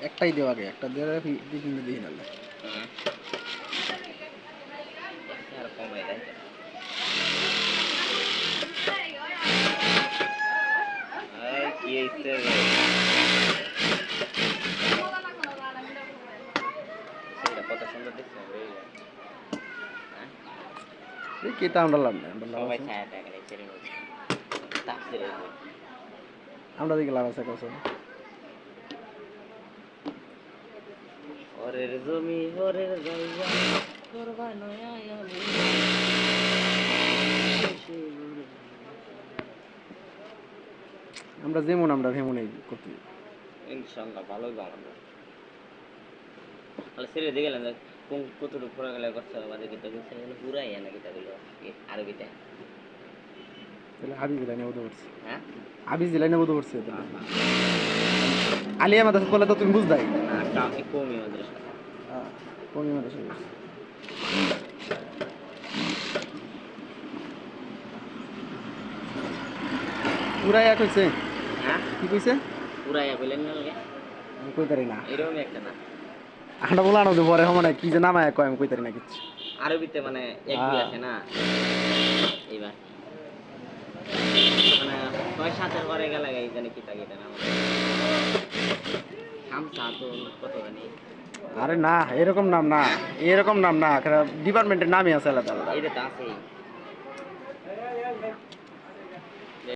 একটাই দেওয়া আগে একটা দেওয়ার কিন্তু দিই না হুম। আর কমাই দেয় এই কি হইছে রে সেটা কত সুন্দর দেখছ তা আমরা লাভ নাই আমরা লাভ আছে। আমরা দিকে লাভ আছে কসম ওরের জমি ওরের জায়গা। করবা নয়া আমি আমরা যেমন আমরা তেমনই করতে ইনশাল্লাহ ভালো গান আমরা। তাহলে ছেড়ে দিয়ে গেলেন কোন কতটুকু পুরা গেলে করছে আমাদের গীতা কিন্তু পুরাই না গীতাগুলো আরবিতে তাহলে হাবিজ লাইনে বোধ করছে হ্যাঁ? হাবিজ লাইনে বোধ করছে তাহলে আলিয়া মাদ্রাসা বলে তো তুমি বুঝদাই না কাউকে কমই আমাদের সাথে। মাদ্রাসা পুরাই এক হয়েছে হ্যাঁ? কি কইছে? পুরাই বললেন না লাগে। আমি কই তারি না। এরকমই একটা না। আন্ডা বলা আনো পরে মানে কি যে নামায় কয় আমি কই তারি না কিচ্ছু। আরবিতে মানে এক দুই হ্যাঁ। আছে না? এইবার। মানে ছয় সাতের পরে গেলে এই জানি কি না আরে না, এরকম নাম না, এরকম নাম না ডিপার্টমেন্টের নামই আছে আলাদা আলাদা। এটা তো আছেই।